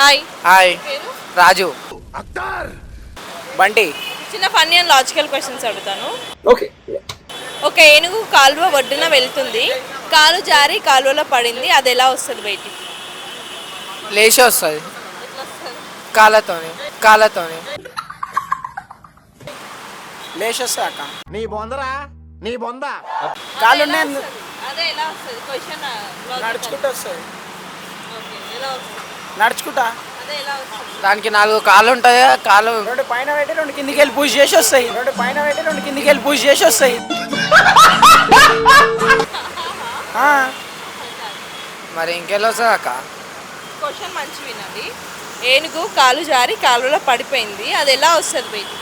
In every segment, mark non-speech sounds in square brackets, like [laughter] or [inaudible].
Hi. Hi. Raju. Bunty. చిన్న funny and logical questions అడుగుతాను. Okay. ఒక ఏనుగు కాలువ ఒడ్డున వెళ్తుంది. కాలు జారి కాలువలో పడింది. అది ఎలా వస్తుంది బయటికి లేచి వస్తుంది. కాళ్ళతోని. కాళ్ళతోని. లేచొస్తా అక్క. నీ బొందరా? నీ బొంద. కాళ్ళు అదే ఎలా వస్తది? అదే ఎలా వస్తుంది? క్వశ్చన్ నడుచుకుంటూ వస్తుంది. ఎలా వస్తుంది? నడుచుకుంటా. అదే ఎలా వస్తుంది? దానికి నాలుగు కాళ్ళు ఉంటాయి? కాళ్ళు రెండు పైన పెట్టి రెండు కిందికి వెళ్ళి పూజ చేసి వస్తాయి రెండు పైన పెట్టి రెండు కిందికి వెళ్ళి పూజ చేసి వస్తాయి మరి ఇంకెళ్ళి వస్తుంది అక్క? క్వశ్చన్ మంచి వినండి. ఏనుగు కాలు జారి కాలువలో పడిపోయింది. అది ఎలా వస్తుంది? బయటికి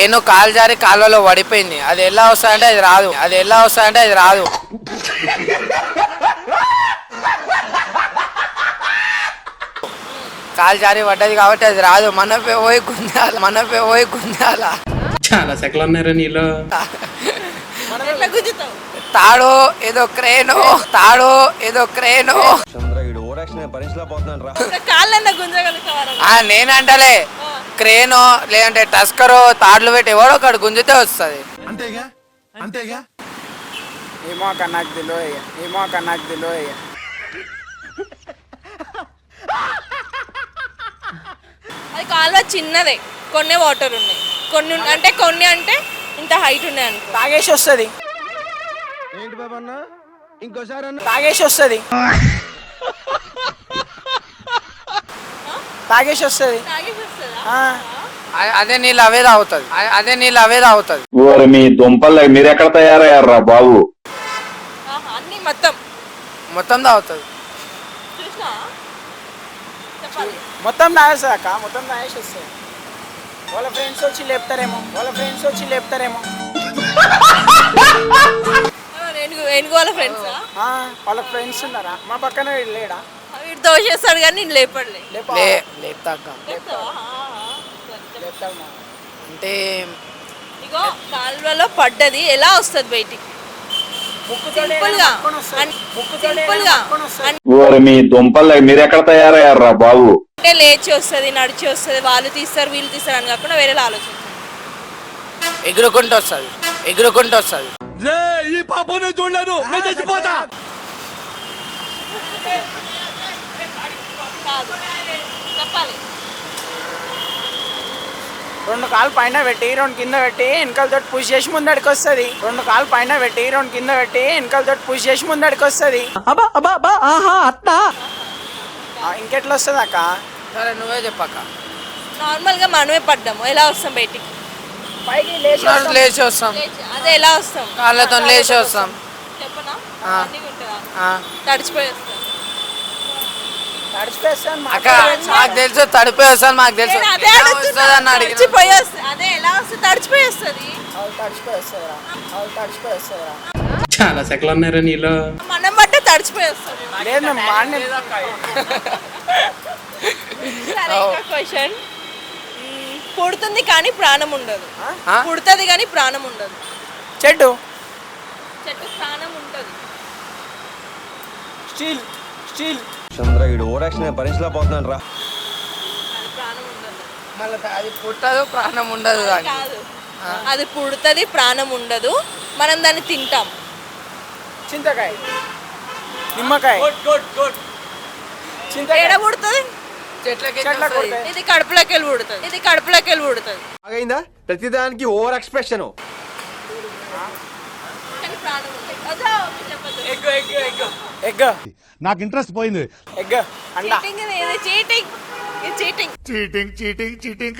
ఏను కాలు జారి కాళ్ళలో పడిపోయింది. అది ఎలా వస్తుందంటే అది రాదు. అది ఎలా వస్తుందంటే అది రాదు. కాలు జారి పడ్డది కాబట్టి అది రాదు. మన పోయి గుంజాల మన పోయి గుంజాల. చాలా సెకలు ఉన్నారా నీలో. తాడో ఏదో క్రేనో తాడో ఏదో క్రేనో. నేనంటలే. క్రేనో లేదంటే టస్కరో తాడ్లు పెట్టి ఎవడో ఒకటి గుంజితే వస్తుంది. అంతేగా? అంతేగా? ఏమో అక్క నాకు తెలియదు ఏమో అక్క నాకు తెలియదు అది కాలువ చిన్నదే. కొన్ని వాటర్ ఉన్నాయి. కొన్ని అంటే కొన్ని అంటే ఇంత హైట్ ఉన్నాయి అనుకో. తాగేసి వస్తుంది. ఏంటి బాబా అన్న? ఇంకోసారి అన్న. తాగేసి వస్తుంది. తాగేసి వస్తుంది. తాగేసి అదే నీళ్ళు అవే తాగుతుంది. అదే నీళ్ళు అవే తాగుతుంది. ఓరి మీ దుంపలు మీరెక్కడ తయారయ్యారా బాబు? అన్ని మొత్తం. మొత్తం తాగుతుంది. మొత్తం తాగేస్తుంది అక్క మొత్తం తాగేసి వస్తుంది వాళ్ళ ఫ్రెండ్స్ వచ్చి లేపుతారేమో వాళ్ళ ఫ్రెండ్స్ వచ్చి లేపుతారేమో? ఏనుగు ఏనుగు వాళ్ళ ఫ్రెండ్సా ఆ, వాళ్ళ ఫ్రెండ్స్ ఉన్నారా? మా పక్కన వీడు లేడా? వీడు దోషేస్తాడు కానీ నేను లేపడలే. లేపా? లే లేపుతావా? లేపుతాడు మా. అంటే ఇగో కాలువలో పడ్డది ఎలా వస్తుంది బయటికి? మీ దుంపలు మీరెక్కడ తయారయ్యారా బాబు? అంటే లేచి వస్తుంది నడిచి వస్తుంది వాళ్ళు తీస్తారు వీళ్ళు తీస్తారు అని కాకుండా వేరే ఆలోచించాలి ఎగురుకుంటూ వస్తుంది. ఎగురుకుంటూ వస్తుంది. ఈ పాప నేను చూడలేదు. నేను చచ్చిపోతా. కాదు. చెప్పాలి. రెండు కాలు పైన పెట్టి రెండు కింద పెట్టి వెనకాలతో పుష్ చేసి ముందడికి వస్తుంది రెండు కాలు పైన పెట్టి రెండు కింద పెట్టి వెనకాలతో పుష్ చేసి ముందడికి వస్తుంది ఇంకెట్లా వస్తుంది అక్క? సరే నువ్వే చెప్పాక నార్మల్గా మనమే పడ్డాము. ఎలా వస్తాం బయటికి? పైకి లేచి వస్తాం. అదే ఎలా వస్తాం? కాళ్ళతో లేచి వస్తాం. చెప్పనా. తడిచిపోయి అక్క మాకు తెలుసు తడిపోయి వస్తాను మాకు తెలుసు. అదే. వస్తుంది అని అడిగిన. తడిచిపోయి వస్తుంది అదే ఎలా వస్తుంది తడిచిపోయి వస్తుంది అవి తడిచిపోయి వస్తుందిరా అవి తడిచిపోయి వస్తుందిరా చాలా సెకలు ఉన్నారా నీలో మనం బట్టే తడిచిపోయి వస్తుంది లేదు మేము మాడిన సరే ఇంకా క్వశ్చన్ పుడుతుంది కానీ ప్రాణం ఉండదు? పుడుతుంది కానీ ప్రాణం ఉండదు. చెట్టు. చెట్టు ప్రాణం ఉంటుంది. Steel steel. చంద్ర ఈడు ఓరాక్షన్ భరించలేకపోతున్నాను రా అది ప్రాణం ఉండదు మళ్ళీ అది పుట్టదు ప్రాణం ఉండదు దానికి. కాదు. అది పుడుతుంది ప్రాణం ఉండదు. మనం దాన్ని తింటాం. చింతకాయ. నిమ్మకాయ. చింతకాయ. ఎడ పుడుతుంది? చెట్లకి. ఇది కడుపులోకి వెళ్ళి పుడుతుంది. ఇది కడుపులోకి వెళ్ళి పుడుతుంది. అయిందా ప్రతిదానికి ఓవర్ ఎక్స్ప్రెషన్. కానీ ప్రాణం అదా. ఎగ్ నాకు ఇంట్రెస్ట్ పోయింది. చీటింగ్ చీటింగ్ చీటింగ్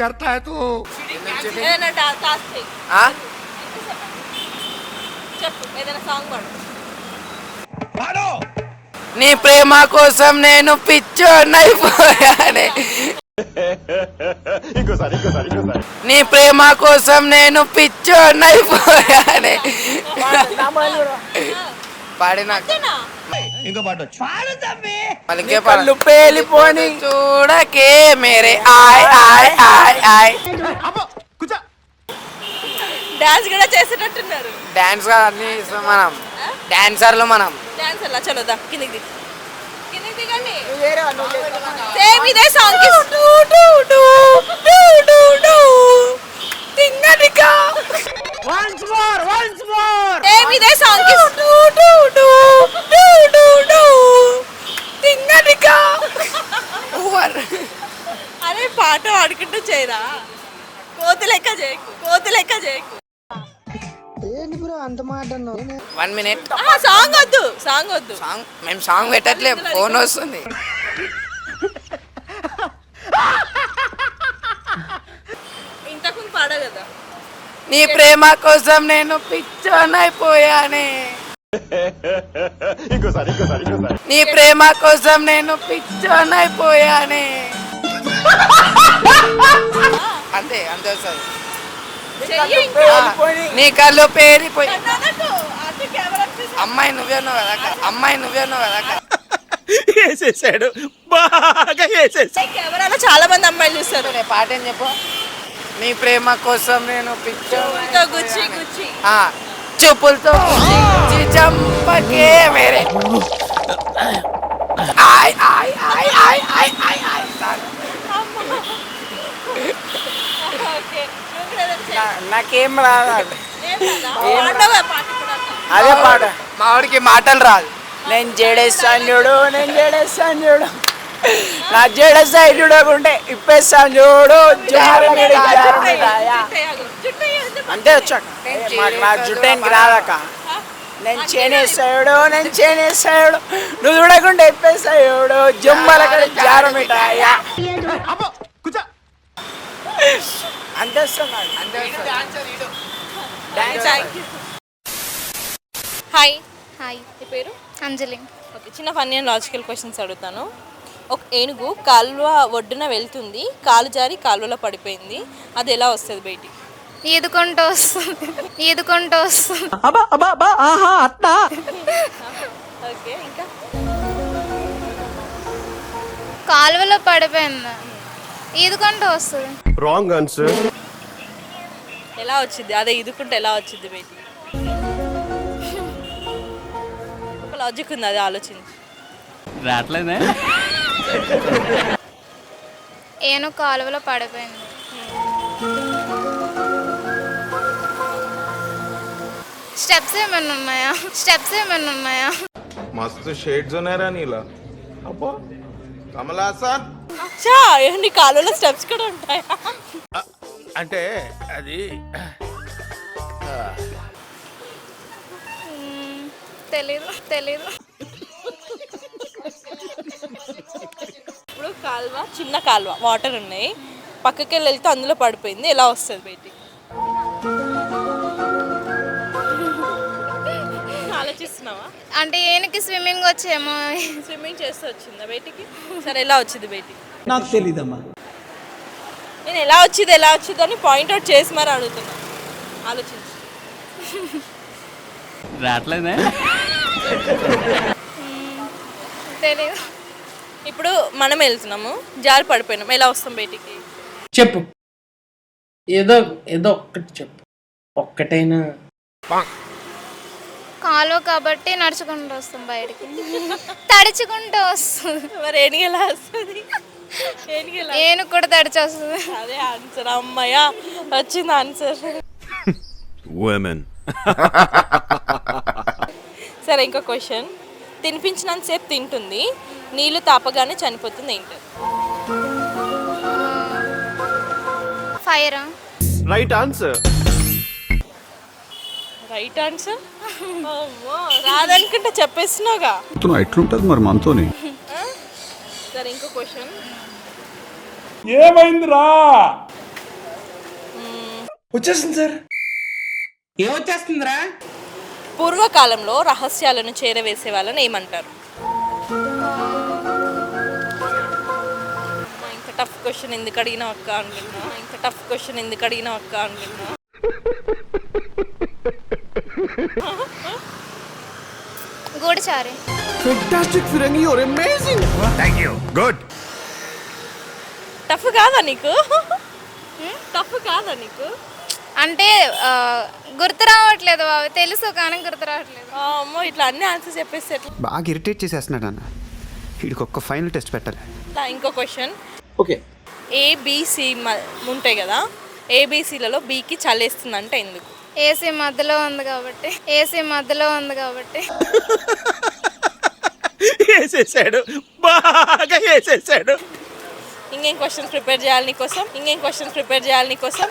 నీ ప్రేమ కోసం నేను పిచ్చోనైపోయానే ఇంకోసారి ఇంకోసారి ఇంకోసారి. నీ ప్రేమ కోసం నేను పిచ్చోనైపోయానే పాడినా? ఇంకో పాట వచ్చు. పలికే కళ్ళు పేలిపోని. చూడకే మేరే. ఆయ్ ఆయ్ ఆయ్ ఆయ్. డాన్స్ కూడా చేసేటట్టున్నారు. డాన్స్ అన్ని ఇస్తాం మనం. డాన్సర్లు మనం. డాన్స్ అలా చలో దా కిందికి దిగు. కిందికి? సేమ్ ఇదే సాంగ్కి డు డు డు డు డు డు. తిన్నదిగా Once more, once more. Same ఇదే సాంగ్కి డు డు డు డు డు డు తిన్నదిగా ఓవర్ అరే పాట పాడుకుంటూ చేయరా? కోతి లెక్క చేయకు కోతి లెక్క చేయకు. వన్ మినిట్ ఆ సాంగ్ వద్దు సాంగ్ వద్దు. సాంగ్ మేము సాంగ్ పెట్టట్లే ఫోన్ వస్తుంది ఇంతకు పాడ కదా నీ ప్రేమ కోసం నేను పిచ్చోనైపోయానే. నీ ప్రేమ కోసం నేను పిచ్చోనైపోయానే. అంతే అంతే వస్తుంది. పేలిపోయి నీ కళ్ళు పేరిపోయి. అమ్మాయి నువ్వే ఉన్నావు కదా. అమ్మాయి నువ్వే ఉన్నావు కదా. వేసేసాడు. బాగా వేసేసాడు. కెమెరాలో చాలా మంది అమ్మాయిలు చూస్తారు. పాట ఏం చెప్పు? నీ ప్రేమ కోసం నేను చంపకే. నా- నాకేం రాదు. అదే పాట. మా వాడికి మాటలు రాదు. నేను జడేస్తాను చూడు నేను జడేస్తాను చూడు నా జడేస్తాయి చూడకుంటే ఇప్పేస్తాను చూడు? అంతే వచ్చాక మాకు నా జుట్టేనికి రాదక్క? నేను చేనేస్తాడు నేను చేనేస్తాడు నువ్వు చూడకుండా వస్తున్నాడు Thank you. హాయ్ హాయ్ పేరు? అంజలి. ఓకే చిన్న ఫన్నీ అండ్ లాజికల్ క్వశ్చన్స్ అడుగుతాను. ఒక ఏనుగు కాలువ ఒడ్డున వెళ్తుంది. కాలు జారి కాలువలో పడిపోయింది. అది ఎలా వస్తుంది బయటికి? ఈదుకుంటూ వస్తుంది. ఈదుకుంటూ వస్తుంది. ఓకే ఇంకా? కాలువలో పడిపోయింది. ఈదుకుంటూ వస్తుంది. రాంగ్ ఆన్సర్ ఎలా వచ్చింది? అదే ఇదుకుంటే ఎలా వచ్చింది బయటికి? లాజిక్ ఉంది అది ఆలోచించి. రావట్లేదే. ఏను కాలువలో పడిపోయింది. స్టెప్స్ ఏమైనా ఉన్నాయా? స్టెప్స్ ఏమైనా ఉన్నాయా? మస్తు షేడ్స్ ఉన్నాయా నీలా. అబ్బా కమలాసన్ అచ్చా కాలువలో స్టెప్స్ కూడా ఉంటాయా? అంటే అది తెలీదు తెలీదు. కాలువ చిన్న కాలువ వాటర్ ఉన్నాయి. పక్కకి వెళ్ళి వెళ్తే అందులో పడిపోయింది. ఎలా వస్తుంది బయటికి ఆలోచిస్తున్నావా? అంటే ఏనుకి స్విమ్మింగ్ వచ్చేమో. స్విమ్మింగ్ చేస్తూ వచ్చిందా బయటికి సరే ఎలా వచ్చింది బయటికి నాకు తెలీదమ్మా. నేను ఎలా వచ్చింది ఎలా వచ్చింది అని పాయింట్అవుట్ చేసి మరి అడుగుతున్నా. ఆలోచించి. రావట్లేదే? తెలీదు. ఇప్పుడు మనం వెళ్తున్నాము. జారి పడిపోయినాం. ఎలా వస్తాం బయటికి? చెప్పు. ఏదో ఏదో ఒక్కటి చెప్పు. ఒక్కటైనా. కాలువ కాబట్టి నడుచుకుంటూ వస్తాం బయటికి. [laughs] తడుచుకుంటూ వస్తుంది. మరి ఏనుగు ఎలా వస్తుంది? ఏనుగు ఎలా ఏనుగు కూడా తడిచి వస్తుంది. అదే ఆన్సర్. అమ్మయ్య వచ్చింది ఆన్సర్. ఉమెన్ సరే ఇంకో క్వశ్చన్. తినిపించినంత సేపు తింటుంది నీళ్ళు తాపగానే చనిపోతుంది ఏంటి? Fire. Right answer. Right answer? రాదనుకుంటే చెప్పేస్తున్నావుగా. ఎట్లుంటది మరి మనతోని? సరే ఇంకో ఏమైందిరా? వచ్చేస్తుంది సార్. ఏమొచ్చేస్తుందిరా? పూర్వకాలంలో రహస్యాలను చేరవేసే వాళ్ళని ఏమంటారు? ఇంకా టఫ్ క్వశ్చన్ ఎందుకు అడిగినా ఒక్క అనుకున్నా ఇంకా టఫ్ క్వశ్చన్ ఎందుకు అడిగినా ఒక్క అనుకున్నా గూడచారి. ఫెంటాస్టిక్ ఫిరంగి యువర్ టఫ్ కాదా నీకు? Hmm? టఫ్ కాదా నీకు? అంటే గుర్తు రావట్లేదు బాబు. తెలుసు కానీ గుర్తు రావట్లేదు. అమ్మో ఇట్లా అన్ని ఆన్సర్స్ చెప్పేస్తే ఎట్లా? బాగా ఇరిటేట్ చేసేస్తున్నాడు అన్న. వీడికి ఒక్క ఫైనల్ టెస్ట్ పెట్టాలి. ఇంకో క్వశ్చన్ ఓకే ఏబిసి ఉంటాయి కదా. ఏబిసిలలో బీకి చలేస్తుంది అంటే ఎందుకు? ఏసీ మధ్యలో ఉంది కాబట్టి. ఏసీ మధ్యలో ఉంది కాబట్టి. [laughs] వేసేసాడు. బాగా వేసేసాడు. ఇంకేం క్వశ్చన్స్ ప్రిపేర్ చేయాలి నీకోసం ఇంకేం క్వశ్చన్స్ ప్రిపేర్ చేయాలి నీకోసం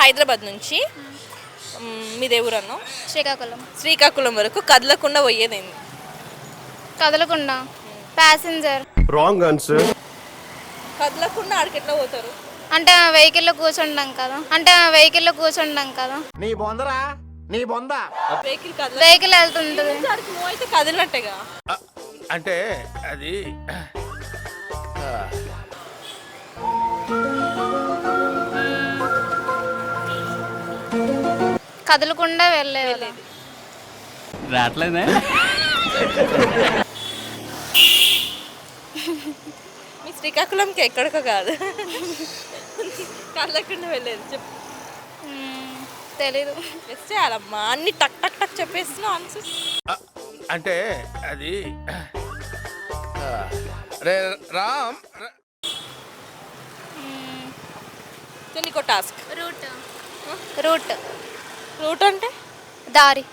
హైదరాబాద్ నుంచి. మ్, మీది ఎవరు అన్నావు. శ్రీకాకుళం. శ్రీకాకుళం వరకు కదలకుండా పోయేది ఏంది? కదలకుండా. ప్యాసింజర్ రాంగ్ ఆన్సర్ కదలకుండా ఆడికి ఎట్లా పోతారు? అంటే వెహికల్లో కూర్చుంటాం కదా. అంటే వెహికల్లో కూర్చుంటాం కదా. నీ బొందరా? నీ బొంద. వెహికల్ వెళ్తుంటుంది. మూవ్ అయితే కదిలినట్టేగా. అంటే అది కదలకుండా వెళ్ళేది. రావట్లేదే? మీ శ్రీకాకుళంకి ఎక్కడికో కాదు. కదలకుండా వెళ్ళేది చెప్పు. తెలీదు. ఎస్ చేయాలమ్మా. అన్ని టక్ టక్ టక్ చెప్పేస్తున్నావు ఆన్సర్స్ అంటే అది రే రామ్ సో నీకు టాస్క్ రూట్ రూట్ రూట్ అంటే? దారి.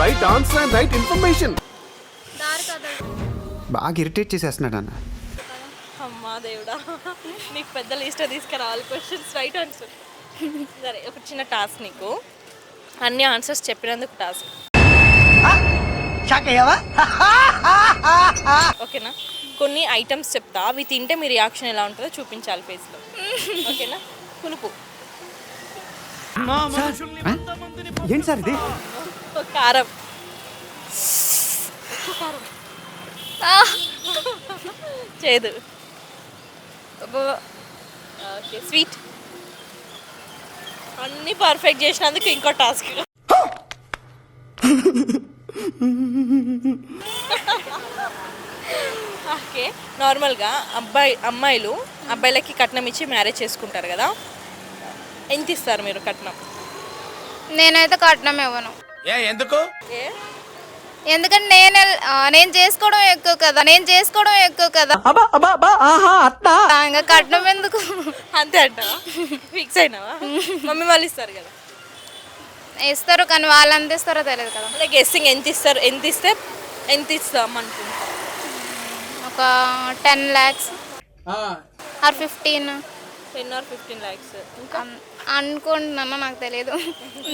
Right answer and right information దారి కదా బాగా ఇరిటేట్ చేసేస్తున్నాడు అన్న. అమ్మా దేవుడా. నీకు పెద్ద లిస్ట్ తీసుకురావాలి. క్వశ్చన్స్ రైట్ ఆన్సర్ సరే ఒక చిన్న టాస్క్ నీకు. అన్ని ఆన్సర్స్ చెప్పినందుకు టాస్క్ ఓకేనా? కొన్ని ఐటమ్స్ చెప్తా అవి తింటే మీ రియాక్షన్ ఎలా ఉంటుందో చూపించాలి ఫేస్లో ఓకేనా? పులుపు. ఏంటి సార్ ఇది? ఒక కారం. చేదు. ఓకే స్వీట్ అన్నీ పర్ఫెక్ట్ చేసినందుకు ఇంకో టాస్క్ ఓకే నార్మల్గా అబ్బాయి అమ్మాయిలు అబ్బాయిలకి కట్నం ఇచ్చి మ్యారేజ్ చేసుకుంటారు కదా? ఎంత ఇస్తారు మీరు కట్నం? నేనైతే కట్నం ఇవ్వను. ఏ ఎందుకు? ఏ? ఎందుకంటే నేను నేను చేసుకోవడం ఎక్కువ కదా నేను చేసుకోవడం ఎక్కువ కదా. ఇంకా కట్నం ఎందుకు? అంతే అంటావా ఫిక్స్ అయినావా? మమ్మీ వాళ్ళు ఇస్తారు కదా. ఇస్తారు కానీ వాళ్ళు ఎంత ఇస్తారో తెలియదు కదా. అదే గెస్సింగ్ ఎంత ఇస్తారు ఎంత ఇస్తే ఎంత ఇస్తాం అనుకుంటా. ఒక ten lakhs or fifteen ten or fifteen lakhs ఇంకా? అనుకుంటున్నాను నాకు తెలియదు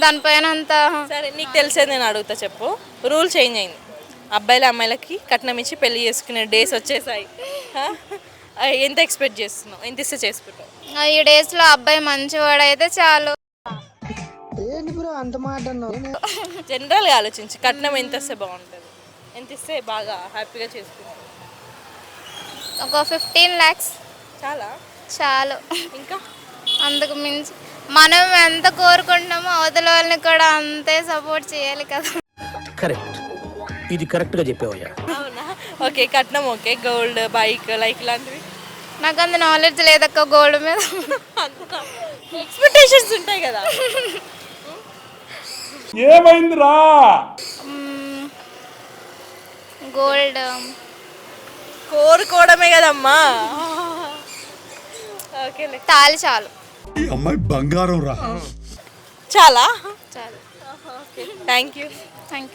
దానిపైన అంత సరే నీకు తెలిసేది నేను అడుగుతా చెప్పు. రూల్ చేంజ్ అయింది. అబ్బాయిల అమ్మాయిలకి కట్నం ఇచ్చి పెళ్ళి చేసుకునే డేస్ వచ్చేసాయి. ఎంత ఎక్స్పెక్ట్ చేస్తున్నావు? ఎంత ఇస్తే చేసుకుంటావు? ఈ డేస్లో అబ్బాయి మంచివాడైతే చాలు. జనరల్గా ఆలోచించి కట్నం ఎంత ఇస్తే బాగుంటుంది? ఎంత ఇస్తే బాగా హ్యాపీగా చేసుకుంటావు? ఒక ఫిఫ్టీన్ ల్యాక్స్. చాలా? చాలు. ఇంకా? అందుకు మించి. మనం ఎంత కోరుకుంటున్నామో అవతల వాళ్ళని కూడా అంతే సపోర్ట్ చేయాలి కదా. కరెక్ట్. ఇది కరెక్ట్గా చెప్పావయ్యా. అవునా? ఓకే కట్నం ఓకే. గోల్డ్ బైక్ లైక్ ఇలాంటివి? నాకు అంత నాలెడ్జ్ లేదక్క గోల్డ్ మీద. ఎక్స్పెక్టేషన్స్ ఉంటాయి కదా. గోల్డ్. కోరుకోవడమే కదమ్మా. ఓకేలే తాలి చాలు. ఈ అమ్మాయి బంగారం రా చాలా? చాలు. Okay thank you thank you